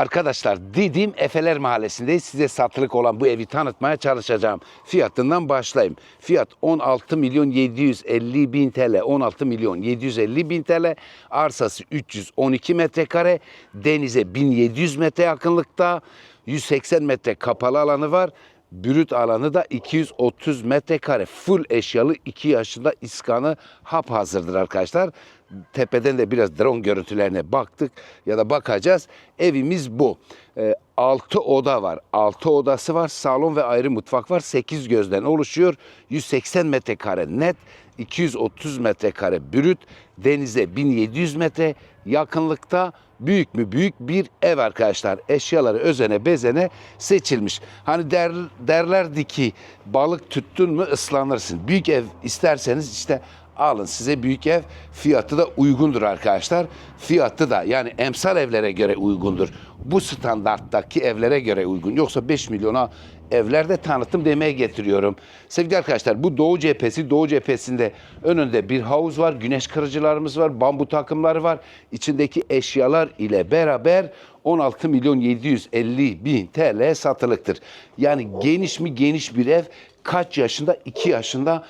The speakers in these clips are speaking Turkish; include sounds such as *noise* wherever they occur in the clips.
Arkadaşlar Didim Efeler Mahallesi'ndeyiz. Size satılık olan bu evi tanıtmaya çalışacağım. Fiyatından başlayayım. Fiyat 16 milyon 750 bin TL. 16 milyon 750 bin TL. Arsası 312 metrekare. Denize 1700 metre yakınlıkta. 180 metre kapalı alanı var. Brüt alanı da 230 metrekare. Full eşyalı 2 yaşında iskanı hap hazırdır arkadaşlar. Tepeden de biraz drone görüntülerine baktık ya da bakacağız. Evimiz bu. 6 oda var. 6 odası var. Salon ve ayrı mutfak var. 8 gözden oluşuyor. 180 metrekare net. 230 metrekare brüt. Denize 1700 metre yakınlıkta büyük mü büyük bir ev arkadaşlar. Eşyaları özene bezene seçilmiş. Hani der, derlerdi ki balık tuttun mu ıslanırsın. Büyük ev isterseniz işte alın size büyük ev. Fiyatı da uygundur arkadaşlar. Fiyatı da yani emsal evlere göre uygundur. Bu standarttaki evlere göre uygun. Yoksa 5 milyona evlerde tanıtım demeye getiriyorum. Sevgili arkadaşlar bu Doğu cephesi. Doğu cephesinde önünde bir havuz var. Güneş kırıcılarımız var. Bambu takımları var. İçindeki eşyalar ile beraber 16 milyon 750 bin TL satılıktır. Yani geniş mi geniş bir ev kaç yaşında? 2 yaşında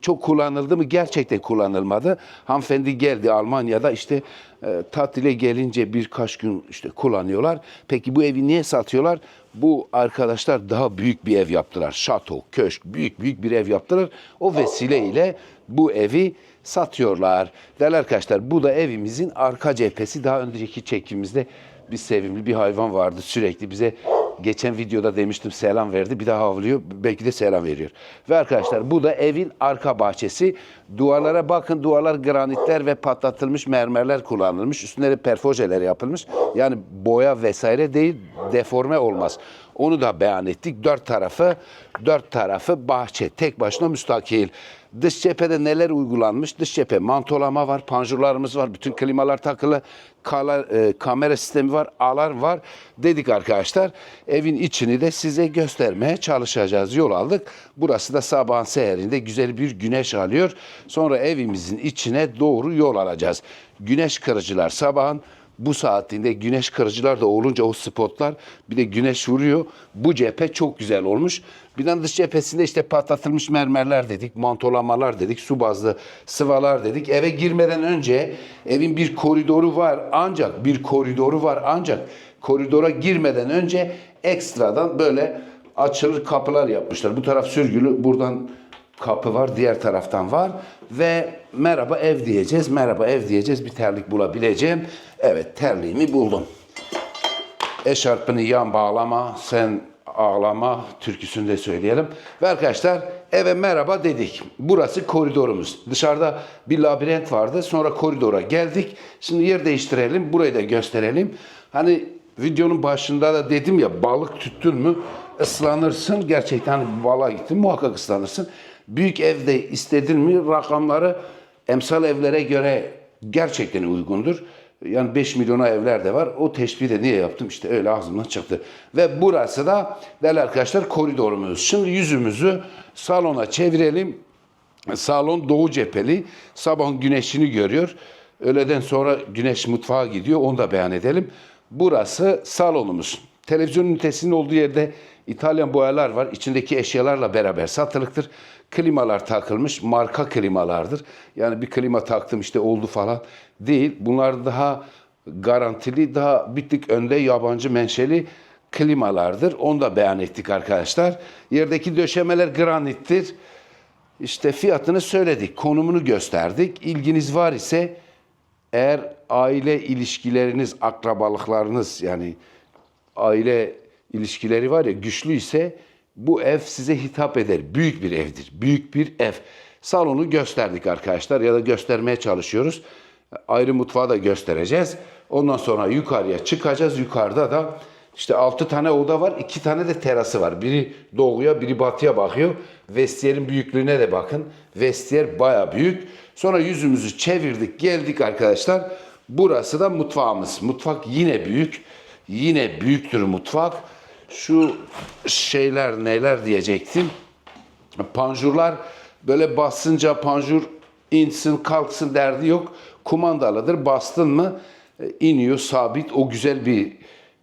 çok kullanıldı mı? Gerçekten kullanılmadı. Hanımefendi geldi Almanya'da işte e, tatile gelince birkaç gün işte kullanıyorlar. Peki bu evi niye satıyorlar? Bu arkadaşlar daha büyük bir ev yaptılar. Şato, köşk, büyük büyük bir ev yaptılar. O vesileyle bu evi satıyorlar. Değerli arkadaşlar bu da evimizin arka cephesi. Daha önceki çekimimizde bir sevimli bir hayvan vardı sürekli bize Geçen videoda demiştim selam verdi. Bir daha havlıyor. Belki de selam veriyor. Ve arkadaşlar bu da evin arka bahçesi. Duvarlara bakın. Duvarlar granitler ve patlatılmış mermerler kullanılmış. Üstüne perfojeler yapılmış. Yani boya vesaire değil deforme olmaz. Onu da beyan ettik. Dört tarafı dört tarafı bahçe. Tek başına müstakil. Dış cephede neler uygulanmış? Dış cephe mantolama var, panjurlarımız var, bütün klimalar takılı, kala- e, kamera sistemi var, alarm var dedik arkadaşlar. Evin içini de size göstermeye çalışacağız. Yol aldık. Burası da sabahın seherinde güzel bir güneş alıyor. Sonra evimizin içine doğru yol alacağız. Güneş kırıcılar sabahın bu saatinde güneş kırıcılar da olunca o spotlar bir de güneş vuruyor. Bu cephe çok güzel olmuş. De dış cephesinde işte patlatılmış mermerler dedik, mantolamalar dedik, su bazlı sıvalar dedik. Eve girmeden önce evin bir koridoru var ancak bir koridoru var ancak koridora girmeden önce ekstradan böyle açılır kapılar yapmışlar. Bu taraf sürgülü, buradan kapı var, diğer taraftan var ve merhaba ev diyeceğiz, merhaba ev diyeceğiz. Bir terlik bulabileceğim. Evet, terliğimi buldum. Eşarpını yan bağlama, sen ağlama türküsünü de söyleyelim. Ve arkadaşlar eve merhaba dedik. Burası koridorumuz. Dışarıda bir labirent vardı. Sonra koridora geldik. Şimdi yer değiştirelim. Burayı da gösterelim. Hani videonun başında da dedim ya balık tuttun mu ıslanırsın. Gerçekten balığa gittin muhakkak ıslanırsın. Büyük evde istedin mi rakamları emsal evlere göre gerçekten uygundur. Yani 5 milyona evler de var. O teşbihi de niye yaptım? İşte öyle ağzımdan çıktı. Ve burası da değerli arkadaşlar koridorumuz. Şimdi yüzümüzü salona çevirelim. Salon doğu cepheli. Sabahın güneşini görüyor. Öğleden sonra güneş mutfağa gidiyor. Onu da beyan edelim. Burası salonumuz. Televizyon ünitesinin olduğu yerde İtalyan boyalar var. İçindeki eşyalarla beraber satılıktır. Klimalar takılmış. Marka klimalardır. Yani bir klima taktım işte oldu falan değil. Bunlar daha garantili, daha bir tık önde yabancı menşeli klimalardır. Onu da beyan ettik arkadaşlar. Yerdeki döşemeler granittir. İşte fiyatını söyledik, konumunu gösterdik. İlginiz var ise eğer aile ilişkileriniz, akrabalıklarınız yani aile ilişkileri var ya güçlü ise bu ev size hitap eder. Büyük bir evdir. Büyük bir ev. Salonu gösterdik arkadaşlar ya da göstermeye çalışıyoruz. Ayrı mutfağı da göstereceğiz. Ondan sonra yukarıya çıkacağız. Yukarıda da işte 6 tane oda var. 2 tane de terası var. Biri doğuya biri batıya bakıyor. Vestiyerin büyüklüğüne de bakın. Vestiyer baya büyük. Sonra yüzümüzü çevirdik geldik arkadaşlar. Burası da mutfağımız. Mutfak yine büyük. Yine büyüktür mutfak. Şu şeyler neler diyecektim. Panjurlar böyle basınca panjur insin kalksın derdi yok. Kumandalıdır. Bastın mı e, iniyor sabit. O güzel bir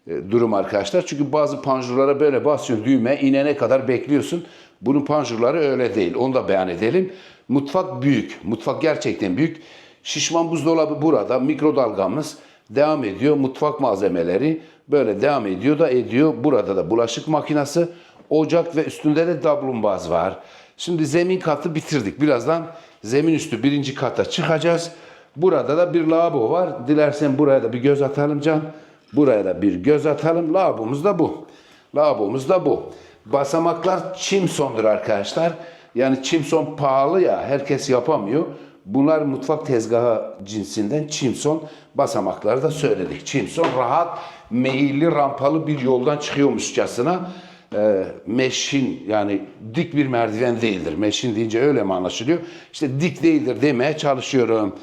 e, durum arkadaşlar. Çünkü bazı panjurlara böyle basıyorsun düğme inene kadar bekliyorsun. Bunun panjurları öyle değil. Onu da beyan edelim. Mutfak büyük. Mutfak gerçekten büyük. Şişman buzdolabı burada. Mikrodalgamız devam ediyor. Mutfak malzemeleri böyle devam ediyor da ediyor. Burada da bulaşık makinesi, ocak ve üstünde de dablumbaz var. Şimdi zemin katı bitirdik. Birazdan zemin üstü birinci kata çıkacağız. Burada da bir lavabo var. Dilersen buraya da bir göz atalım Can. Buraya da bir göz atalım. Lavabomuz da bu. Lavabomuz da bu. Basamaklar çimsondur arkadaşlar. Yani çimson pahalı ya herkes yapamıyor. Bunlar mutfak tezgahı cinsinden çimson basamakları da söyledik. Çimson rahat, meyilli, rampalı bir yoldan çıkıyormuşçasına e, meşin yani dik bir merdiven değildir. Meşin deyince öyle mi anlaşılıyor? İşte dik değildir demeye çalışıyorum.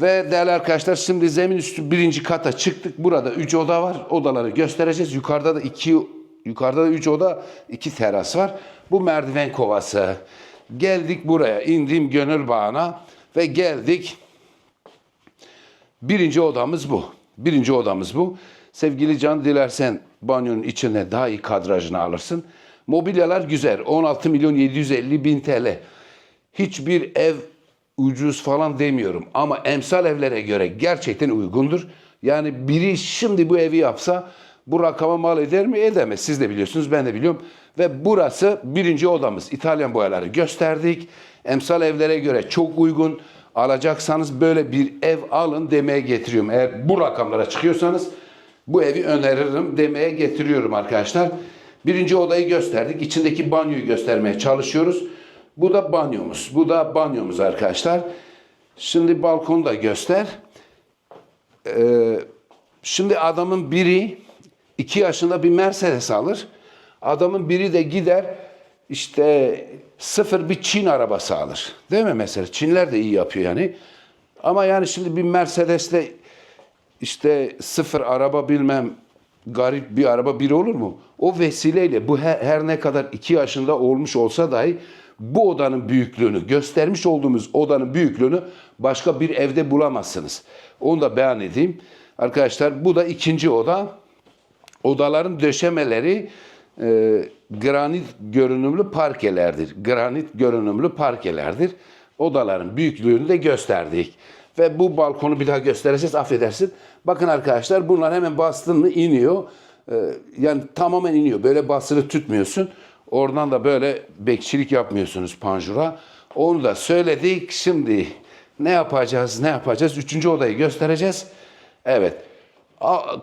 Ve değerli arkadaşlar şimdi zemin üstü birinci kata çıktık. Burada üç oda var. Odaları göstereceğiz. Yukarıda da iki yukarıda da üç oda, iki teras var. Bu merdiven kovası. Geldik buraya. indim gönül bağına ve geldik. Birinci odamız bu. Birinci odamız bu. Sevgili Can dilersen banyonun içine daha iyi kadrajını alırsın. Mobilyalar güzel. 16 milyon 750 bin TL. Hiçbir ev ucuz falan demiyorum ama emsal evlere göre gerçekten uygundur. Yani biri şimdi bu evi yapsa bu rakama mal eder mi? Edemez. Siz de biliyorsunuz, ben de biliyorum. Ve burası birinci odamız. İtalyan boyaları gösterdik. Emsal evlere göre çok uygun. Alacaksanız böyle bir ev alın demeye getiriyorum. Eğer bu rakamlara çıkıyorsanız bu evi öneririm demeye getiriyorum arkadaşlar. Birinci odayı gösterdik. İçindeki banyoyu göstermeye çalışıyoruz. Bu da banyomuz. Bu da banyomuz arkadaşlar. Şimdi balkonu da göster. Ee, şimdi adamın biri iki yaşında bir Mercedes alır. Adamın biri de gider işte sıfır bir Çin arabası alır. Değil mi mesela? Çinler de iyi yapıyor yani. Ama yani şimdi bir Mercedes'te işte sıfır araba bilmem garip bir araba bir olur mu? O vesileyle bu her, her ne kadar iki yaşında olmuş olsa dahi bu odanın büyüklüğünü, göstermiş olduğumuz odanın büyüklüğünü başka bir evde bulamazsınız. Onu da beyan edeyim. Arkadaşlar bu da ikinci oda. Odaların döşemeleri e, granit görünümlü parkelerdir. Granit görünümlü parkelerdir. Odaların büyüklüğünü de gösterdik. Ve bu balkonu bir daha göstereceğiz. Affedersin. Bakın arkadaşlar bunlar hemen bastın mı iniyor. Ee, yani tamamen iniyor. Böyle basılı tutmuyorsun. Oradan da böyle bekçilik yapmıyorsunuz panjura. Onu da söyledik. Şimdi ne yapacağız, ne yapacağız? Üçüncü odayı göstereceğiz. Evet.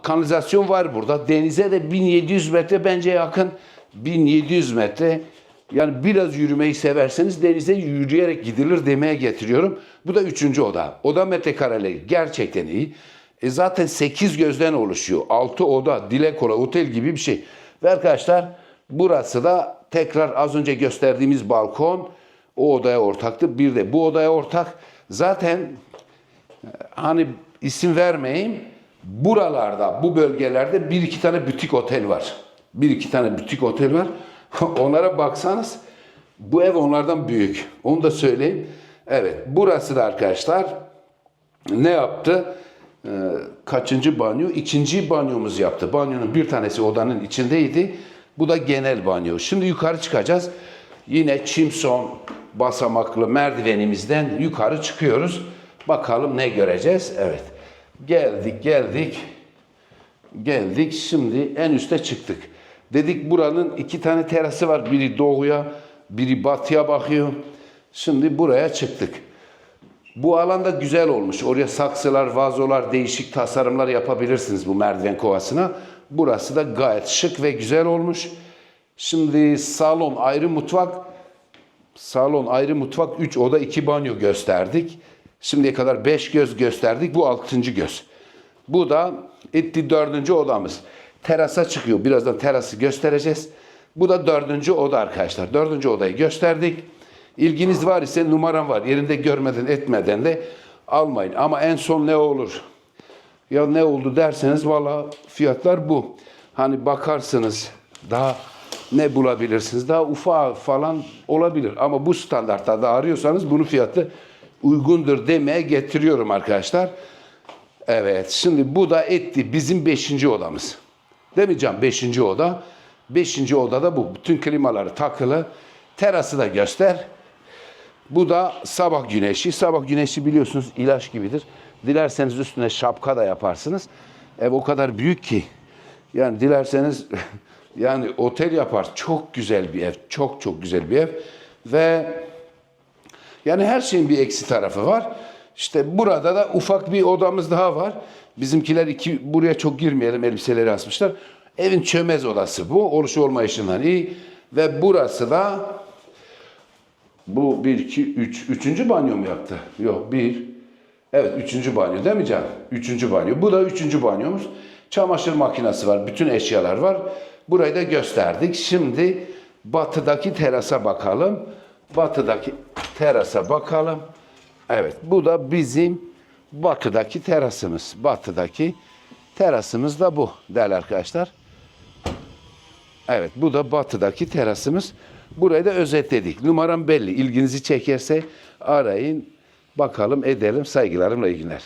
Kanalizasyon var burada. Denize de 1700 metre bence yakın. 1700 metre. Yani biraz yürümeyi severseniz denize yürüyerek gidilir demeye getiriyorum. Bu da üçüncü oda. Oda metrekareleri gerçekten iyi. E zaten 8 gözden oluşuyor. 6 oda, dile kola, otel gibi bir şey. Ve arkadaşlar burası da tekrar az önce gösterdiğimiz balkon o odaya ortaktı. Bir de bu odaya ortak. Zaten e, hani isim vermeyeyim. Buralarda, bu bölgelerde bir iki tane butik otel var. Bir iki tane butik otel var. *laughs* Onlara baksanız bu ev onlardan büyük. Onu da söyleyeyim. Evet, burası da arkadaşlar ne yaptı? Ee, kaçıncı banyo? İkinci banyomuz yaptı. Banyonun bir tanesi odanın içindeydi. Bu da genel banyo. Şimdi yukarı çıkacağız. Yine çimson basamaklı merdivenimizden yukarı çıkıyoruz. Bakalım ne göreceğiz? Evet. Geldik, geldik. Geldik. Şimdi en üste çıktık. Dedik buranın iki tane terası var. Biri doğuya, biri batıya bakıyor. Şimdi buraya çıktık. Bu alanda güzel olmuş. Oraya saksılar, vazolar, değişik tasarımlar yapabilirsiniz bu merdiven kovasına. Burası da gayet şık ve güzel olmuş. Şimdi salon ayrı mutfak. Salon ayrı mutfak 3 oda 2 banyo gösterdik. Şimdiye kadar 5 göz gösterdik. Bu 6. göz. Bu da etti 4. odamız. Terasa çıkıyor. Birazdan terası göstereceğiz. Bu da 4. oda arkadaşlar. 4. odayı gösterdik. İlginiz var ise numaram var. Yerinde görmeden etmeden de almayın. Ama en son ne olur? Ya ne oldu derseniz valla fiyatlar bu. Hani bakarsınız daha ne bulabilirsiniz? Daha ufak falan olabilir. Ama bu standartlarda arıyorsanız bunun fiyatı uygundur demeye getiriyorum arkadaşlar. Evet şimdi bu da etti bizim beşinci odamız. Can? Beşinci oda. Beşinci odada bu. Bütün klimaları takılı. Terası da göster. Bu da sabah güneşi. Sabah güneşi biliyorsunuz ilaç gibidir. Dilerseniz üstüne şapka da yaparsınız. Ev o kadar büyük ki. Yani dilerseniz *laughs* yani otel yapar. Çok güzel bir ev. Çok çok güzel bir ev. Ve yani her şeyin bir eksi tarafı var. İşte burada da ufak bir odamız daha var. Bizimkiler iki buraya çok girmeyelim elbiseleri asmışlar. Evin çömez odası bu. Oluşu olmayışından iyi. Ve burası da bu bir, iki, üç. Üçüncü banyo mu yaptı? Yok bir. Evet üçüncü banyo değil mi Can? Üçüncü banyo. Bu da üçüncü banyomuz. Çamaşır makinesi var. Bütün eşyalar var. Burayı da gösterdik. Şimdi batıdaki terasa bakalım. Batıdaki terasa bakalım. Evet bu da bizim batıdaki terasımız. Batıdaki terasımız da bu değerli arkadaşlar. Evet bu da batıdaki terasımız. Burayı da özetledik. Numaram belli. İlginizi çekerse arayın. Bakalım edelim. Saygılarımla iyi günler.